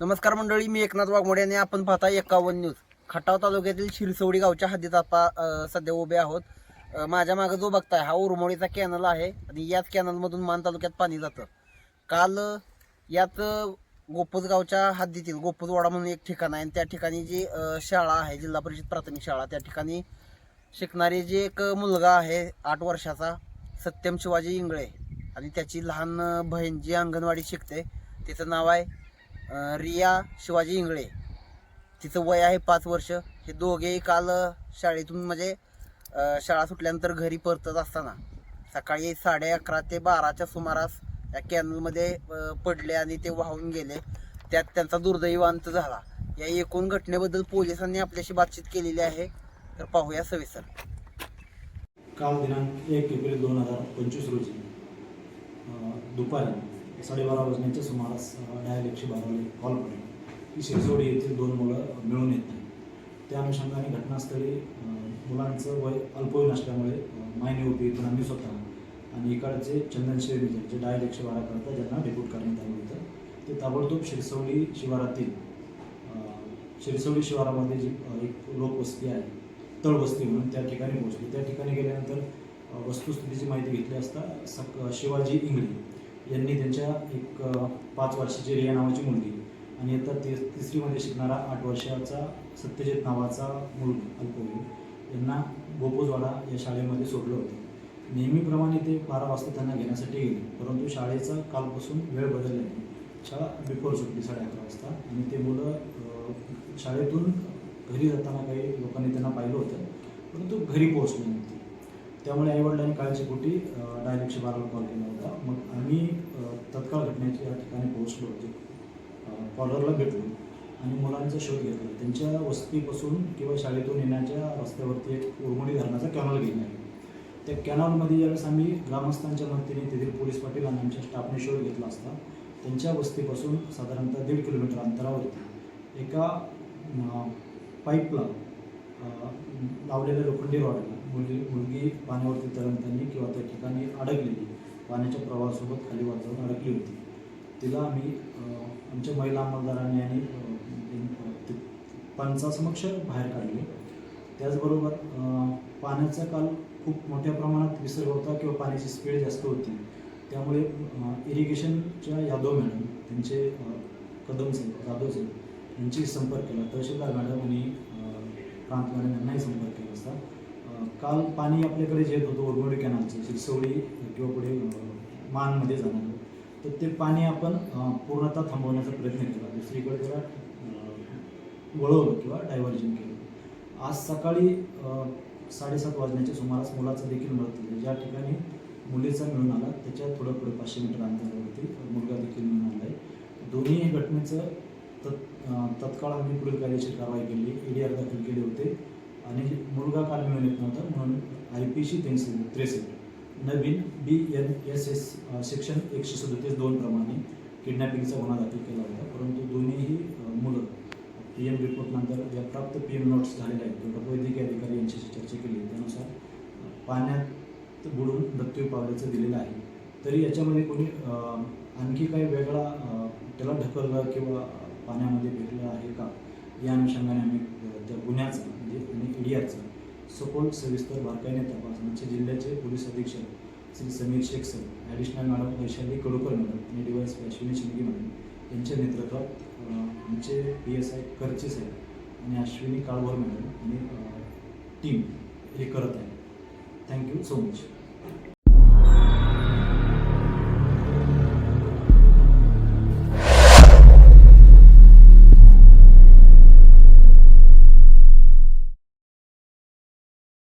नमस्कार मंडळी मी एकनाथ वाघमोडे आणि आपण पाहता एकावन्न न्यूज. खटाव तालुक्यातील शिरसवडी गावच्या हद्दीत आपण सध्या उभे आहोत. माझ्या मागे जो बघताय हा उरमोडीचा कॅनल आहे आणि याच कॅनलमधून मान तालुक्यात पाणी जातं. काल यात अ, गावच्या हद्दीतील गोपूजवाडा म्हणून एक ठिकाण आहे आणि त्या ठिकाणी जी शाळा आहे जिल्हा परिषद प्राथमिक शाळा त्या ठिकाणी शिकणारे जे एक मुलगा आहे आठ वर्षाचा सत्यम शिवाजी इंगळे. आणि त्याची लहान बहीण जी अंगणवाडी शिकते तिचं नाव आहे रिया शिवाजी इंगळे. तिचं वय आहे पाच वर्ष. हे दोघेही काल शाळेतून म्हणजे शाळा सुटल्यानंतर घरी परतत असताना सकाळी साडे अकरा ते बाराच्या सुमारास या कॅनलमध्ये पडले आणि ते वाहून गेले. त्यात त्यांचा दुर्दैवांत झाला. या एकूण घटनेबद्दल पोलिसांनी आपल्याशी बातचीत केलेली आहे. तर पाहूया सविस्तर. काल दिनांक एक एप्रिल दोन हजार पंचवीस रोजी दुपारी साडेबारा वाजण्याच्या सुमारास डायल एकशे बाराला कॉल पडला. की शिरसोडी येथील दोन मुलं मिळून येत नाही त्या अनुषंगाने घटनास्थळी मुलांचं वय अल्पवयीन असल्यामुळे मायने ओपी पण आम्ही स्वतः. आणि इकडचे चंदन विजय जे डायल एकशे बारा करतात ज्यांना रिपोर्ट करण्यात आलं होतं ते ताबडतोब शिरसवडी शिवारातील अ, शिरसवडी शिवारामध्ये जी एक लोकवस्ती आहे तळवस्ती म्हणून त्या ठिकाणी पोहोचली. त्या ठिकाणी गेल्यानंतर वस्तुस्थितीची माहिती घेतली असता सक शिवाजी इंगळे यांनी त्यांच्या एक पाच वर्षाची रिया नावाची मुलगी आणि आता ते तिसरीमध्ये शिकणारा आठ वर्षाचा सत्यजित नावाचा मुलगा अल्पवयीन यांना गोपोजवाडा या शाळेमध्ये सोडलं होतं. नेहमीप्रमाणे ते बारा वाजता त्यांना घेण्यासाठी गेले परंतु शाळेचा कालपासून वेळ बदलल्याने शाळा बिफोर सुटली साडे अकरा वाजता आणि ते मुलं शाळेतून घरी जाताना काही लोकांनी त्यांना पाहिलं होतं परंतु घरी पोहोचले नव्हते. त्यामुळे आईवडिलांनी काळजीपोटी डायल बाराला कॉल केला होता. मग आम्ही तत्काळ घटनेच्या ठिकाणी पोहोचलो. म्हणजे, होतो कॉलरला भेटलो. आणि मुलांचा शोध घेतला. त्यांच्या वस्तीपासून किंवा शाळेतून येण्याच्या रस्त्यावरती एक उरमोडी धरणाचा कॅनल गेला आहे. त्या कॅनॉलमध्ये ज्यावेळेस आम्ही ग्रामस्थांच्या मदतीने तेथील पोलीस पाटील आणि आमच्या स्टाफने शोध घेतला असता त्यांच्या वस्तीपासून साधारणतः दीड किलोमीटर अंतरावरती एका पाईपला लावलेल्या लोखंडी रॉडला मुलगी मुलगी पाण्यावरती तरंगताना किंवा त्या ठिकाणी अडकलेली. पाण्याच्या प्रवाहासोबत खाली वाजवून अडकली होती. तिला आम्ही आमच्या महिला अंमलदारांनी आणि पंचासमक्ष बाहेर काढले. त्याचबरोबर पाण्याचा काल खूप मोठ्या प्रमाणात विसर्ग होता किंवा पाण्याची स्पीड जास्त होती. त्यामुळे इरिगेशनच्या यादव मॅडम त्यांचे कदम साहेब जाधव साहेब यांची संपर्क केला. तहसीलदार मॅडम आणि प्रांत मॅडम यांनाही संपर्क केला असता. काल पाणी आपल्याकडे जे येत होतं ओरमोडी कॅनलचं शिरसवडी किंवा पुढे मानमध्ये जाणार तर ते पाणी आपण पूर्णतः थांबवण्याचा प्रयत्न केला. दुसरीकडे त्याला वळवलं किंवा डायव्हर्जन केलं. आज सकाळी साडेसात वाजण्याच्या सुमारास मुलाचं देखील मृत्यू झाला. ज्या ठिकाणी मुलीचा मिळून आला त्याच्या थोडं पुढे पाचशे मीटर अंतरावरती मुलगा देखील मिळून आला आहे. दोन्ही घटनेचं तत् तत्काळ आम्ही पुढील कायदेशीर कारवाई केली. ई डी आर दाखल केले होते. आणि मुलगा काल मिळून येत नव्हता म्हणून आय पी सी तीनशे त्रेसष्ट. नवीन B N S S section एकशे सदतीस दोन प्रमाणे किडनॅपिंगचा गुन्हा दाखल केला होता. परंतु दोन्हीही मुलं पी एम रिपोर्टनंतर ज्या प्राप्त पी एम नोट्स झालेल्या आहेत. किंवा वैद्यकीय अधिकारी यांच्याशी चर्चा केली. त्यानुसार पाण्यात बुडून मृत्यू पावल्याचं दिलेलं आहे. तरी याच्यामध्ये कोणी आणखी काही वेगळा त्याला ढकललं किंवा पाण्यामध्ये भेटलं आहे का? या अनुषंगाने आम्ही त्या गुन्ह्याचा म्हणजे आणि ईडीआरचा सखोल सविस्तर बारकाईने तपास आमचे जिल्ह्याचे पोलीस अधीक्षक Shri Sameer Shaikh sir additional madam Vaishali Kadukar madam आणि डिवायस अश्विनी शिंदे मॅडम यांच्या नेतृत्वात आमचे पी एस आय करचे साहेब आणि अश्विनी काळभोर मॅडम आणि टीम हे करत आहे. Thank you so much